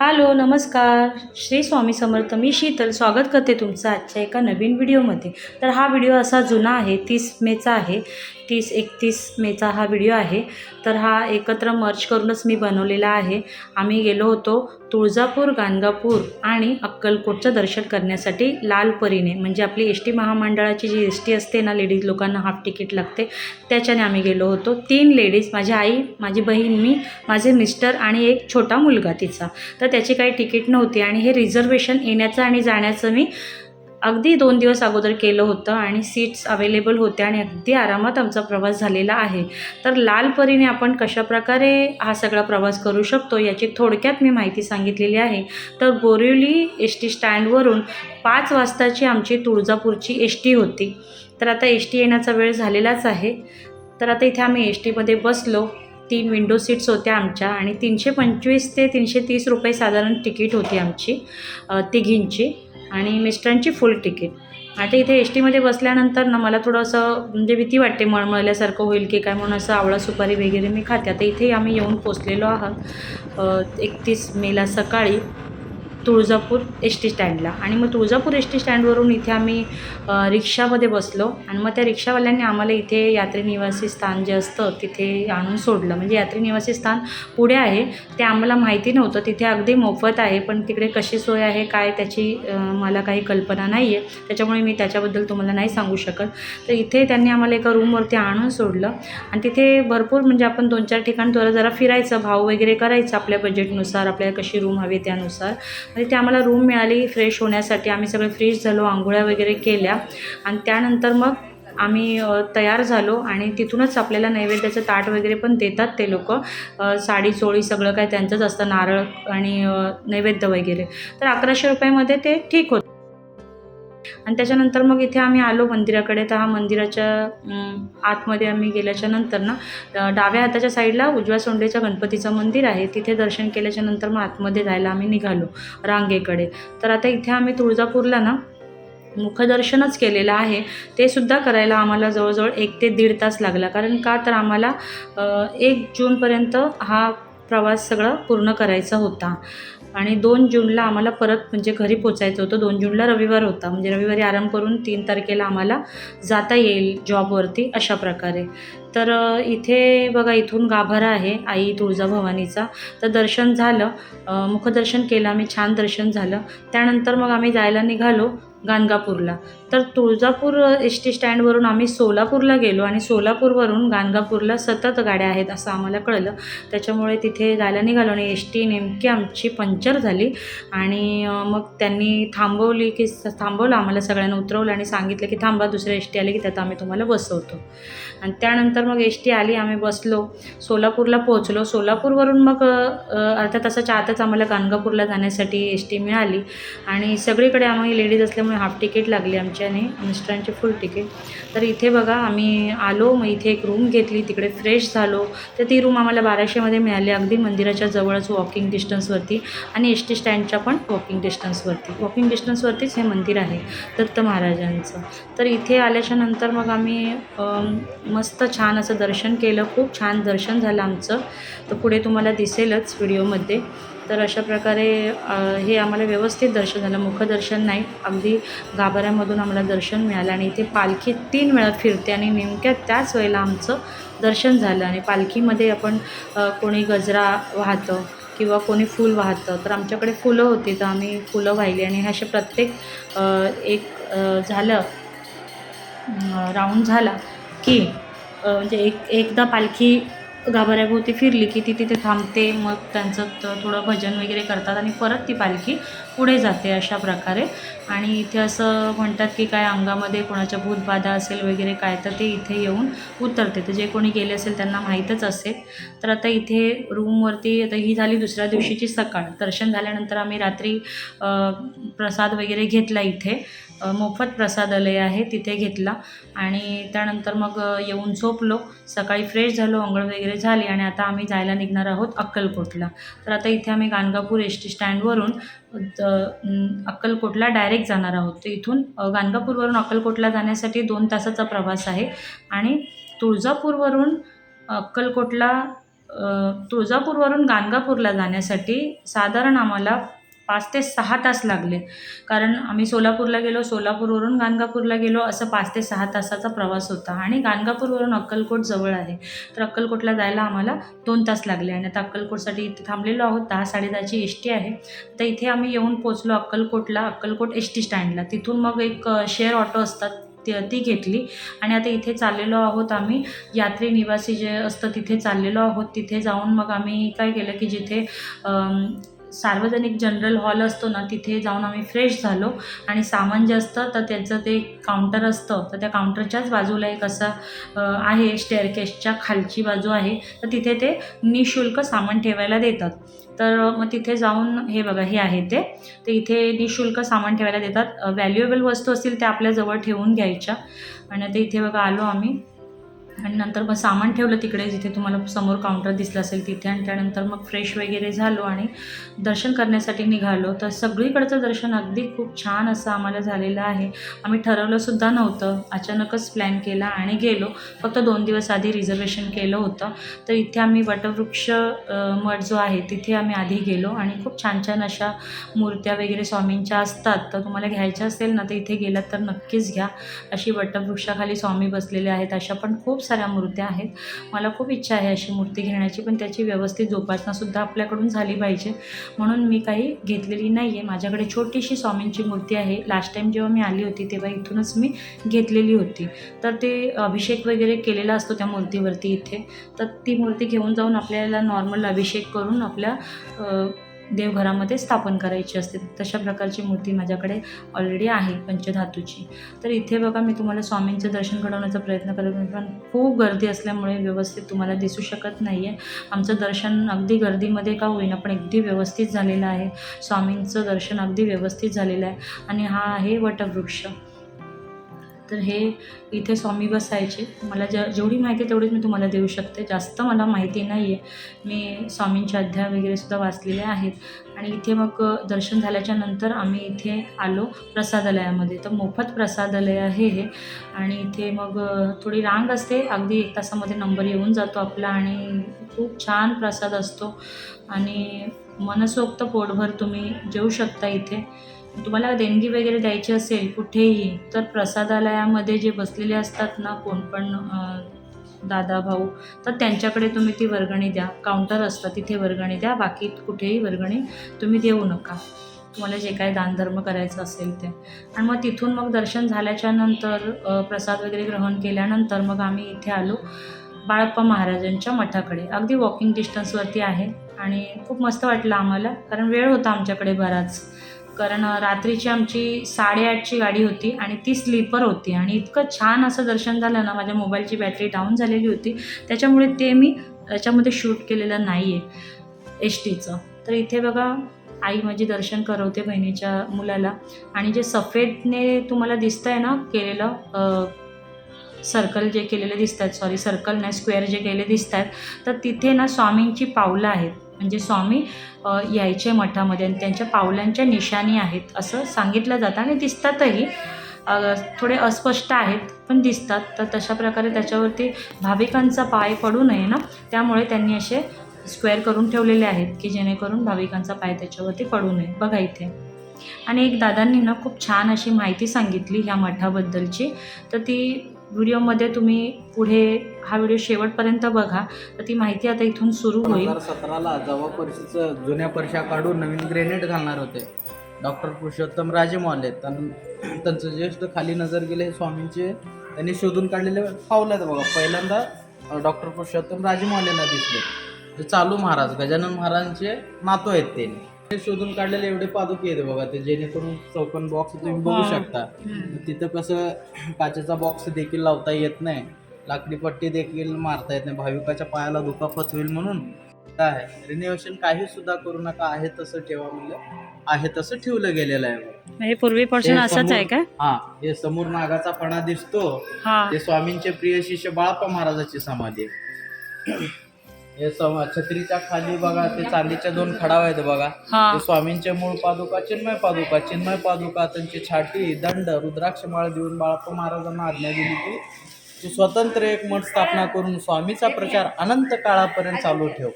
Hello नमस्कार. श्री स्वामी समर्थ मी शीतल स्वागत करते तुमचं आजच्या एका नवीन व्हिडिओमध्ये. तर हा व्हिडिओ असा जुना आहे तीस मेचा आहे. तीस एकतीस मेचा हा व्हिडिओ आहे. तर हा एकत्र मर्च करूनच मी बनवलेला आहे. आम्ही गेलो होतो तुळजापूर गाणगापूर आणि अक्कलकोटचं दर्शन करण्यासाठी लाल परीने. म्हणजे आपली एस टी महामंडळाची जी एस टी असते ना लेडीज लोकांना हाफ तिकीट लागते त्याच्याने आम्ही गेलो होतो. तीन लेडीज माझी आई माझी बहीण मी माझे मिस्टर आणि एक छोटा मुलगा तिचा. तर त्याची काही तिकीट नव्हती आणि हे रिझर्वेशन येण्याचं आणि जाण्याचं मी अगदी दोन दिवस अगोदर केलं होतं आणि सीट्स अवेलेबल होत्या आणि अगदी आरामात आमचा प्रवास झालेला आहे. तर लाल परीने आपण कशाप्रकारे हा सगळा प्रवास करू शकतो याची थोडक्यात मी माहिती सांगितलेली आहे. तर बोरिवली एस टी स्टँडवरून पाच वाजताची आमची तुळजापूरची एस टी होती. तर आता एस टी येण्याचा वेळ झालेलाच आहे. तर आता इथे आम्ही एस टीमध्ये बसलो. तीन विंडो सीट्स होत्या आमच्या आणि तीनशे पंचवीस ते तीनशे तीस रुपये साधारण तिकीट होती आमची तिघींची. आणि मिस्टरांची फुल तिकीट आता इथे एस टीमध्ये बसल्यानंतर ना मला थोडंसं म्हणजे भीती वाटते मळमळल्यासारखं होईल की काय म्हणून असं आवळा सुपारी वगैरे मी खाते. आता इथे आम्ही येऊन पोचलेलो आहोत एकतीस मेला सकाळी. तुळजापूर एस टी स्टँडला. आणि मग तुळजापूर एस टी स्टँडवरून इथे आम्ही रिक्षामध्ये बसलो. आणि मग त्या रिक्षावाल्यांनी आम्हाला इथे यात्री निवासी स्थान जे असतं तिथे आणून सोडलं. म्हणजे यात्री निवासी स्थान पुढे आहे. ते आम्हाला माहिती नव्हतं. तिथे अगदी मोफत आहे पण तिकडे कशी सोय आहे काय त्याची मला काही कल्पना नाही आहे त्याच्यामुळे मी त्याच्याबद्दल तुम्हाला नाही सांगू शकत. तर इथे त्यांनी आम्हाला एका रूमवरती आणून सोडलं. आणि तिथे भरपूर म्हणजे आपण दोन चार ठिकाण जरा जरा फिरायचं भाव वगैरे करायचं आपल्या बजेटनुसार आपल्याला कशी रूम हवी त्यानुसार. म्हणजे ते आम्हाला रूम मिळाली फ्रेश होण्यासाठी. आम्ही सगळे फ्रेश झालो आंघोळ्या वगैरे केल्या. आणि त्यानंतर मग आम्ही तयार झालो आणि तिथूनच आपल्याला नैवेद्याचं ताट वगैरे पण देतात ते लोक. साडी चोळी सगळं काय त्यांचंच असतं नारळ आणि नैवेद्य वगैरे. तर अकराशे रुपयामध्ये ते ठीक होतं. आणि त्याच्यानंतर मग इथे आम्ही आलो मंदिराकडे. तर हा मंदिराच्या आतमध्ये आम्ही गेल्याच्यानंतर ना डाव्या हाताच्या साईडला उजव्या सोंडेच्या गणपतीचं मंदिर आहे. तिथे दर्शन केल्याच्यानंतर मग आतमध्ये जायला आम्ही निघालो रांगेकडे. तर आता इथे आम्ही तुळजापूरला ना मुखदर्शनच केलेलं आहे. ते सुद्धा करायला आम्हाला जवळजवळ एक ते दीड तास लागला. कारण का तर आम्हाला एक जूनपर्यंत हा प्रवास सगळं पूर्ण करायचा होता. आणि दोन जूनला आम्हाला परत म्हणजे घरी पोचायचं होतं. दोन जूनला रविवार होता. म्हणजे रविवारी आराम करून तीन तारखेला आम्हाला जाता येईल जॉबवरती अशा प्रकारे. तर इथे बघा इथून गाभारा आहे आई तुळजाभवानीचा तर दर्शन झालं. मुखदर्शन केलं आम्ही छान दर्शन झालं. त्यानंतर मग आम्ही जायला निघालो गाणगापूरला. तर तुळजापूर एस टी स्टँडवरून आम्ही सोलापूरला गेलो आणि सोलापूरवरून गाणगापूरला सतत गाड्या आहेत असं आम्हाला कळलं. त्याच्यामुळे तिथे जायला निघालो आणि एस टी नेमकी आमची पंक्चर झाली आणि मग त्यांनी थांबवली की स- थांबवलं आम्हाला सगळ्यांना उतरवलं आणि सांगितलं की थांबा दुसऱ्या एस टी आली की त्यात आम्ही तुम्हाला बसवतो. आणि त्यानंतर मग एस टी आली आम्ही बसलो. सोलापूरला पोहोचलो. सोलापूरवरून मग अर्धा अर्ध्या तासाच्या आतच आम्हाला गाणगापूरला जाण्यासाठी एस टी मिळाली. आणि सगळीकडे आम्ही लेडीज असल्यामुळे हाफ तिकीट लागली आमच्याने मिस्टरांची फुल तिकीट तर इथे बघा आम्ही आलो मग इथे एक रूम घेतली तिकडे फ्रेश झालो. तर ती रूम आम्हाला बाराशेमध्ये मिळाली अगदी मंदिराच्या जवळच वॉकिंग डिस्टन्सवरती आणि एस टी स्टँडच्या पण वॉकिंग डिस्टन्सवरती वॉकिंग डिस्टन्सवरतीच हे मंदिर आहे दत्त महाराजांचं. तर इथे आल्याच्यानंतर मग आम्ही मस्त छान छान असं दर्शन केलं. खूप छान दर्शन झालं आमचं. तर पुढे तुम्हाला दिसेलच व्हिडिओमध्ये. तर अशा प्रकारे हे आम्हाला व्यवस्थित दर्शन झालं. मुखदर्शन नाही अगदी गाभाऱ्यामधून आम्हाला दर्शन मिळालं आणि इथे पालखी तीन वेळा फिरते आणि नेमक्या त्याच वेळेला आमचं दर्शन झालं आणि पालखीमध्ये आपण कोणी गजरा वाहतं किंवा कोणी फूल वाहतं. तर आमच्याकडे फुलं होती तर आम्ही फुलं वाहिली आणि हे असे प्रत्येक एक झालं राऊंड झाला की म्हणजे एक एकदा पालखी गाभाऱ्याभोवती फिरली की ती तिथे थांबते मग त्यांचं थोडं भजन वगैरे करतात आणि परत ती पालखी पुढे जाते अशा प्रकारे. आणि इथे असं म्हणतात की काय अंगामध्ये कोणाच्या भूतबाधा असेल वगैरे काय तर ते इथे येऊन उतरते. तर जे कोणी गेले असेल त्यांना माहीतच असेल. तर आता इथे रूमवरती आता ही झाली दुसऱ्या दिवशीची सकाळ. दर्शन झाल्यानंतर आम्ही रात्री प्रसाद वगैरे घेतला इथे. मोफत प्रसादालय आहे तिथे घेतला. आणि त्यानंतर मग येऊन झोपलो. सकाळी फ्रेश झालो अंघोळ वगैरे झाली आणि आता आम्ही जायला निघणार आहोत अक्कलकोटला. तर आता इथे आम्ही गाणगापूर एस टी स्टँडवरून अक्कलकोटला डायरेक्ट जाणार आहोत. तर इथून गाणगापूरवरून अक्कलकोटला जाण्यासाठी दोन तासाचा प्रवास आहे. आणि तुळजापूरवरून अक्कलकोटला तुळजापूरवरून गाणगापूरला जाण्यासाठी साधारण आम्हाला पाच ते सहा तास लागले. कारण आम्ही सोलापूरला गेलो सोलापूरवरून गाणगापूरला गेलो असं पाच ते सहा तासाचा प्रवास होता. आणि गाणगापूरवरून अक्कलकोट जवळ आहे. तर अक्कलकोटला जायला आम्हाला दोन तास लागले आणि आता अक्कलकोटसाठी इथे थांबलेलो आहोत. दहा साडेदहाची एस टी आहे. तर इथे आम्ही येऊन पोचलो अक्कलकोटला अक्कलकोट एस टी स्टँडला. तिथून मग एक शेअर ऑटो असतात ती ती घेतली. आणि आता इथे चाललेलो आहोत आम्ही. यात्री निवासी जे असतं तिथे चाललेलो आहोत. तिथे जाऊन मग आम्ही काय केलं की जिथे सार्वजनिक जनरल हॉल असतो ना तिथे जाऊन आम्ही फ्रेश झालो. आणि सामान जे असतं तर त्याचं ते काउंटर असतं. तर त्या काउंटरच्याच बाजूला एक असा आहे स्टेअरकेसच्या खालची बाजू आहे. तर तिथे ते निशुल्क सामान ठेवायला देतात. तर मग तिथे जाऊन हे बघा हे आहे ते. ते इथे निशुल्क सामान ठेवायला देतात. व्हॅल्युएबल वस्तू असतील त्या आपल्याजवळ ठेवून घ्यायच्या. आणि ते इथे बघा आलो आम्ही. आणि नंतर मग सामान ठेवलं तिकडे जिथे तुम्हाला समोर काउंटर दिसलं असेल तिथे. आणि त्यानंतर मग फ्रेश वगैरे झालो आणि दर्शन करण्यासाठी निघालो. तर सगळीकडचं दर्शन अगदी खूप छान असं आम्हाला झालेलं आहे. आम्ही ठरवलंसुद्धा नव्हतं. अचानकच प्लॅन केला आणि गेलो. फक्त दोन दिवस आधी रिझर्वेशन केलं होतं. तर इथे आम्ही वटवृक्ष मठ जो आहे तिथे आम्ही आधी गेलो. आणि खूप छान छान अशा मूर्त्या वगैरे स्वामींच्या असतात. तर तुम्हाला घ्यायच्या असेल ना तर इथे गेलात तर नक्कीच घ्या. अशी वटवृक्षाखाली स्वामी बसलेले आहेत अशा पण खूप साऱ्या मूर्त्या आहेत. मला खूप इच्छा आहे अशी मूर्ती घेण्याची पण त्याची व्यवस्थित जोपासनासुद्धा आपल्याकडून झाली पाहिजे. म्हणून मी काही घेतलेली नाही आहे माझ्याकडे छोटीशी स्वामींची मूर्ती आहे. लास्ट टाईम जेव्हा मी आली होती तेव्हा इथूनच मी घेतलेली होती. तर ते अभिषेक वगैरे केलेला असतो त्या मूर्तीवरती इथे. तर ती मूर्ती घेऊन जाऊन आपल्याला नॉर्मल अभिषेक करून आपल्या देवघरामध्ये स्थापन करायची असते. तशा प्रकारची मूर्ती माझ्याकडे ऑलरेडी आहे पंचधातूची. तर इथे बघा मी तुम्हाला स्वामींचं दर्शन घडवण्याचा प्रयत्न करत होते पण खूप गर्दी असल्यामुळे व्यवस्थित तुम्हाला दिसू शकत नाही आहे आमचं दर्शन अगदी गर्दीमध्ये का होईना पण अगदी व्यवस्थित झालेलं आहे. स्वामींचं दर्शन अगदी व्यवस्थित झालेलं आहे. आणि हा आहे वटवृक्ष. तर हे इथे स्वामी बसायचे. मला ज्या जेवढी माहिती आहे तेवढीच मी तुम्हाला देऊ शकते. जास्त मला माहिती नाही आहे मी स्वामींच्या अध्याय वगैरे सुद्धा वाचलेले आहेत. आणि इथे मग दर्शन झाल्याच्यानंतर आम्ही इथे आलो प्रसादालयामध्ये. तर मोफत प्रसादालय आहे हे. आणि इथे मग थोडी रांग असते. अगदी एक तासामध्ये नंबर येऊन जातो आपला आणि खूप छान प्रसाद असतो. आणि मनसोक्त पोटभर तुम्ही जेवू शकता इथे. तुम्हाला देणगी वगैरे द्यायची असेल कुठेही तर प्रसादालयामध्ये जे बसलेले असतात ना कोण पण दादा भाऊ तर त्यांच्याकडे तुम्ही ती वर्गणी द्या. काउंटर असतं तिथे वर्गणी द्या. बाकी कुठेही वर्गणी तुम्ही देऊ नका. तुम्हाला जे काय दानधर्म करायचं असेल ते. आणि मग तिथून मग दर्शन झाल्याच्यानंतर प्रसाद वगैरे ग्रहण केल्यानंतर मग आम्ही इथे आलो बाळप्पा महाराजांच्या मठाकडे. अगदी वॉकिंग डिस्टन्सवरती आहे आणि खूप मस्त वाटलं आम्हाला कारण वेळ होता आमच्याकडे बराच. कारण रात्रीची आमची साडेआठची गाडी होती आणि ती स्लीपर होती आणि इतकं छान असं दर्शन झालं ना माझ्या मोबाईलची बॅटरी डाऊन झालेली होती. त्याच्यामुळे ते मी याच्यामध्ये शूट केलेलं नाही आहे एस टीचं तर इथे बघा आई माझी दर्शन करवते बहिणीच्या मुलाला. आणि जे सफेदने तुम्हाला दिसतं आहे ना केलेलं सर्कल जे केलेले दिसत आहेत सॉरी सर्कल नाही स्क्वेअर जे केलेले दिसत आहेत तर तिथे ना स्वामींची पावलं आहेत. म्हणजे स्वामी यायचे मठामध्ये आणि त्यांच्या पावलांच्या निशाणी आहेत असं सांगितलं जातं आणि दिसतातही. थोडे अस्पष्ट आहेत पण दिसतात. तर तशा प्रकारे त्याच्यावरती भाविकांचा पाय पडू नये ना? त्यामुळे त्यांनी असे स्क्वेअर करून ठेवलेले आहेत की जेणेकरून भाविकांचा पाय त्याच्यावरती पडू नये. बघा इथे. आणि एक दादांनी ना खूप छान अशी माहिती सांगितली ह्या मठाबद्दलची. तर ती व्हिडिओमध्ये तुम्ही पुढे हा व्हिडिओ शेवटपर्यंत बघा. तर ती माहिती आता इथून सुरू होईल. सतराला जेव्हा परीक्षेचं जुन्या परीक्षा काढून नवीन ग्रेनेड घालणार होते. डॉक्टर पुरुषोत्तम राजेमॉले त्यां- त्यांचं ज्येष्ठ खाली नजर गेले हे स्वामींचे त्यांनी शोधून काढलेले पावलं आहेत बघा. पहिल्यांदा डॉक्टर पुरुषोत्तम राजेमॉलेला दिसले. ते चालू महाराज गजानन महाराजांचे नातू आहेत ते. शोधून काढलेले एवढे पादुके आहेत बघा ते जेणेकरून चौकन बॉक्स तुम्ही बघू हा. शकता तिथं कसं काचेचा बॉक्स देखील लावता येत नाही. लाकडी पट्टी देखील मारता येत नाही. भाविकाच्या पायाला दुखापत होईल म्हणून. काय रिनोव्हेशन काही सुद्धा करू नका. आहे तसं ठेवा म्हणलं. आहे तसं ठेवलं गेलेलं आहे बघ. हे पूर्वीपासून ते असंच आहे का? हा हे समोर नागाचा फणा दिसतो. हा. ते स्वामींचे प्रिय शिष्य बाळप्पा महाराजाची समाधी आहे. हे सम छत्रीच्या खाली बघा ते चांदीच्या दोन खडाव आहेत बघा. हा. ते स्वामींचे मूळ पादुका चिन्मय पादुका. चिन्मय पादुका त्यांची छाटी दंड रुद्राक्ष माळ देऊन बाळप्पा महाराजांना आज्ञा दिली की तू स्वतंत्र एक मठ स्थापना करून स्वामीचा प्रचार अनंत काळापर्यंत चालू ठेव.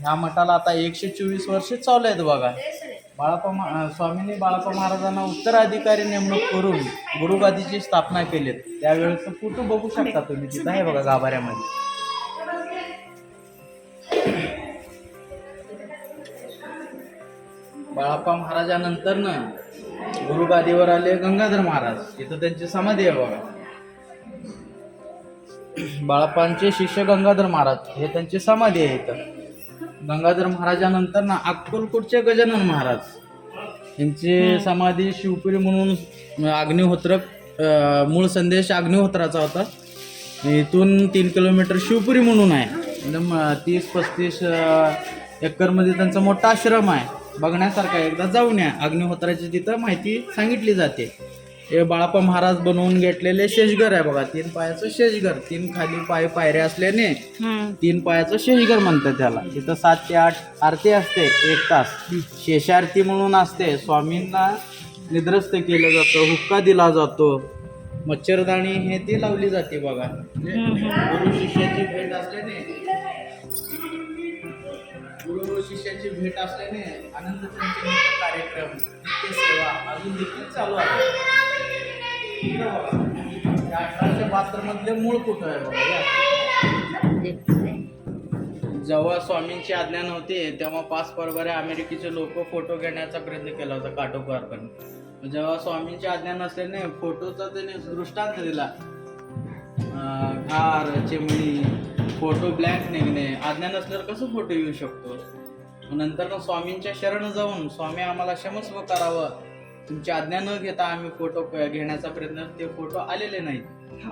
ह्या मठाला आता एकशे चोवीस वर्ष चालू आहेत बघा. बाळाप्पा मा- स्वामींनी बाळाप्पा महाराजांना उत्तराधिकारी नेमणूक करून गुरुगादीची स्थापना केली त्यावेळेस फोटो बघू शकता तुम्ही तिथं आहे बघा गाभाऱ्यामध्ये. बाळाप्पा महाराजानंतर ना गुरुगादीवर आले गंगाधर महाराज. इथं त्यांची समाधी आहे बघा. बाळाप्पांचे शिष्य गंगाधर महाराज हे त्यांची समाधी आहे इथं. गंगाधर महाराजानंतर ना अक्कलकोटचे गजानन महाराज. यांची समाधी शिवपुरी म्हणून अग्निहोत्र मूळ संदेश अग्निहोत्राचा होता. इथून तीन किलोमीटर शिवपुरी म्हणून आहे. एकदम अं, तीस पस्तीस एकरमध्ये त्यांचा मोठा आश्रम आहे. बघण्यासारखा एकदा जाऊन या. अग्निहोत्राची तिथं माहिती सांगितली जाते. हे बाळाप्पा महाराज बनवून घेतलेले शेषघर आहे बघा. तीन पायाचं शेषघर. तीन खाली पाय पायऱ्या असल्याने. तीन पायाचं शेषघर म्हणतात त्याला. तिथं सात ते आठ आरती असते एक तास. शेषारती म्हणून असते. स्वामींना निद्रस्त केलं जातं हुक्का दिला जातो. मच्छरदाणी हे ती लावली जाते बघा. गुरु शिष्याची भेट असल्याने गुरु शिष्याची भेट असल्याने आनंद कार्यक्रम नित्य सेवा अजून देखील चालू आहे. अठराशे बहात्तर मधले मूळ कुठं आहे बघा? जेव्हा स्वामींची आज्ञा नव्हती तेव्हा पाच परबऱ्या अमेरिकेचे लोक फोटो घेण्याचा प्रयत्न केला होता काटोकारपणे जेव्हा स्वामींची आज्ञा नसल्याने फोटोचा त्याने दृष्टांत दिला. घार चिमणी फोटो ब्लँक निघणे आज्ञा नसल्यावर कसं फोटो येऊ शकतो? नंतर ना स्वामींच्या शरण जाऊन स्वामी आम्हाला क्षमस्व करावं. तुमची आज्ञा न घेता आम्ही फोटो घेण्याचा प्रयत्न ते फोटो आलेले नाहीत.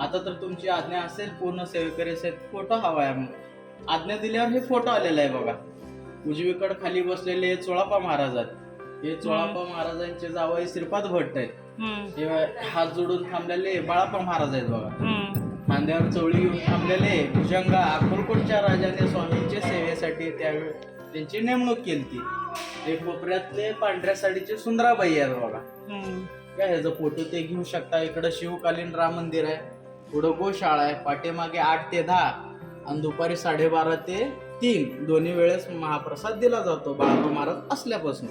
आता तर तुमची आज्ञा असेल पूर्ण सेवेकरी असेल फोटो हवा आहे मग आज्ञा दिल्यावर हे फोटो आलेला आहे बघा. उजवीकडे खाली बसलेले हे चोळापा महाराज आहेत हे चोळापा महाराजांचे जावई श्रीपाद भट्ट आहेत. हात जोडून थांबलेले बाळापा महाराज आहेत बघा. खांद्यावर चवळी घेऊन थांबलेले भुजंगा अक्कलकोटच्या राजाने स्वामींच्या सेवेसाठी त्यावेळी त्यांची नेमणूक केली ती. ते कोपऱ्यातले पांढऱ्या साडीचे सुंदराबाई आहेत बघा. काय ह्याचा फोटो ते घेऊ शकता. इकडं शिवकालीन राम मंदिर आहे. पुढं गोशाळा आहे. पाठीमागे आठ ते दहा आणि दुपारी साडेबारा ते तीन. दोन्ही वेळेस महाप्रसाद दिला जातो. बाळाबा महाराज असल्यापासून.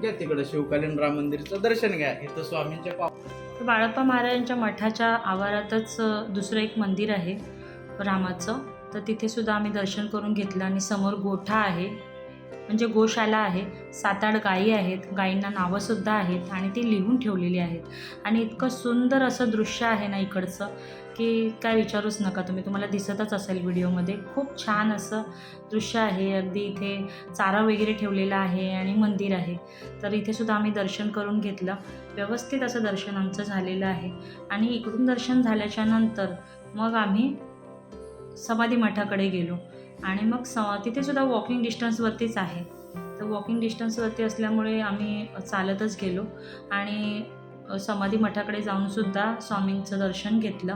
घ्या तिकडं शिवकालीन राम मंदिरचं दर्शन घ्या. इथं स्वामींच्या पा तर बाळप्पा महाराजांच्या मठाच्या आवारातच दुसरं एक मंदिर आहे रामाचं. तर तिथेसुद्धा आम्ही दर्शन करून घेतलं आणि समोर गोठा आहे. म्हणजे गोशाला आहे. सात आठ गायी आहेत. गायींना नावंसुद्धा आहेत आणि ती लिहून ठेवलेली आहेत. आणि इतकं सुंदर असं दृश्य आहे ना इकडचं की काय विचारूच नका तुम्ही. तुम्हाला दिसतच असेल व्हिडिओमध्ये. खूप छान असं दृश्य आहे. अगदी इथे चारा वगैरे ठेवलेला आहे आणि मंदिर आहे. तर इथेसुद्धा आम्ही दर्शन करून घेतलं. व्यवस्थित असं दर्शन आमचं झालेलं आहे. आणि इकडून दर्शन झाल्याच्यानंतर मग आम्ही समाधी मठाकडे गेलो. आणि मग स तिथेसुद्धा वॉकिंग डिस्टन्सवरतीच आहे. तर वॉकिंग डिस्टन्सवरती असल्यामुळे आम्ही चालतच गेलो आणि समाधी मठाकडे जाऊनसुद्धा स्वामींचं दर्शन घेतलं.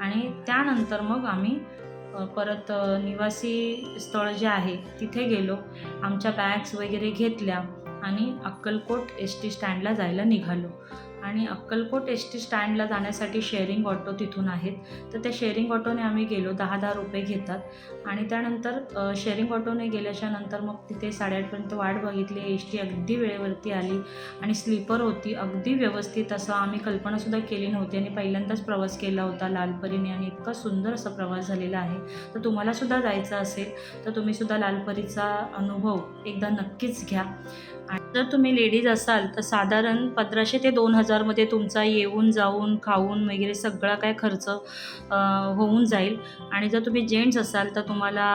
आणि त्यानंतर मग आम्ही परत निवासी स्थळ जे आहे तिथे गेलो. आमच्या बॅग्स वगैरे घेतल्या आणि अक्कलकोट एस टी स्टँडला जायला निघालो. आणि अक्कलकोट एस टी स्टँडला जाण्यासाठी शेअरिंग ऑटो तिथून आहेत. तर त्या शेअरिंग ऑटोने आम्ही गेलो दहा दहा रुपये घेतात. आणि त्यानंतर शेअरिंग ऑटोने गेल्याच्यानंतर मग तिथे साडेआठपर्यंत वाट बघितली. एस टी अगदी वेळेवरती आली आणि स्लीपर होती. अगदी व्यवस्थित असं आम्ही कल्पनासुद्धा केली नव्हती. आणि पहिल्यांदाच प्रवास केला होता लालपरीने आणि इतका सुंदर असा प्रवास झालेला आहे. तर तुम्हालासुद्धा जायचं असेल तर तुम्हीसुद्धा लालपरीचा अनुभव एकदा नक्कीच घ्या. आणि जर तुम्ही लेडीज असाल तर साधारण पंधराशे ते दोन हजारमध्ये तुमचा येऊन जाऊन खाऊन वगैरे सगळा काय खर्च होऊन जाईल. आणि जर तुम्ही जेंट्स असाल तर तुम्हाला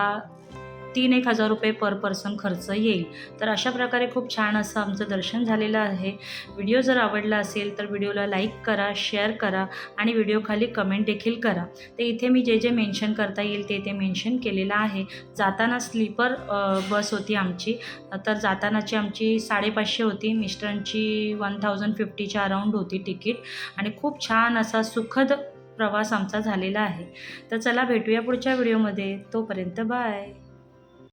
तीन एक हजार रुपये पर पर्सन खर्च येईल. तर अशा प्रकारे खूप छान असं आमचं दर्शन झालेलं आहे. व्हिडिओ जर आवडला असेल तर व्हिडिओला लाईक करा शेअर करा आणि व्हिडिओखाली कमेंट देखील करा. तर इथे मी जे जे मेन्शन करता येईल ते ते मेन्शन केलेलं आहे. जाताना स्लीपर बस होती आमची. तर जातानाची आमची साडेपाचशे होती. मिस्टरांची वन थाउजंड फिफ्टीच्या अराऊंड होती तिकीट. आणि खूप छान असा सुखद प्रवास आमचा झालेला आहे. तर चला भेटूया पुढच्या व्हिडिओमध्ये. तोपर्यंत बाय.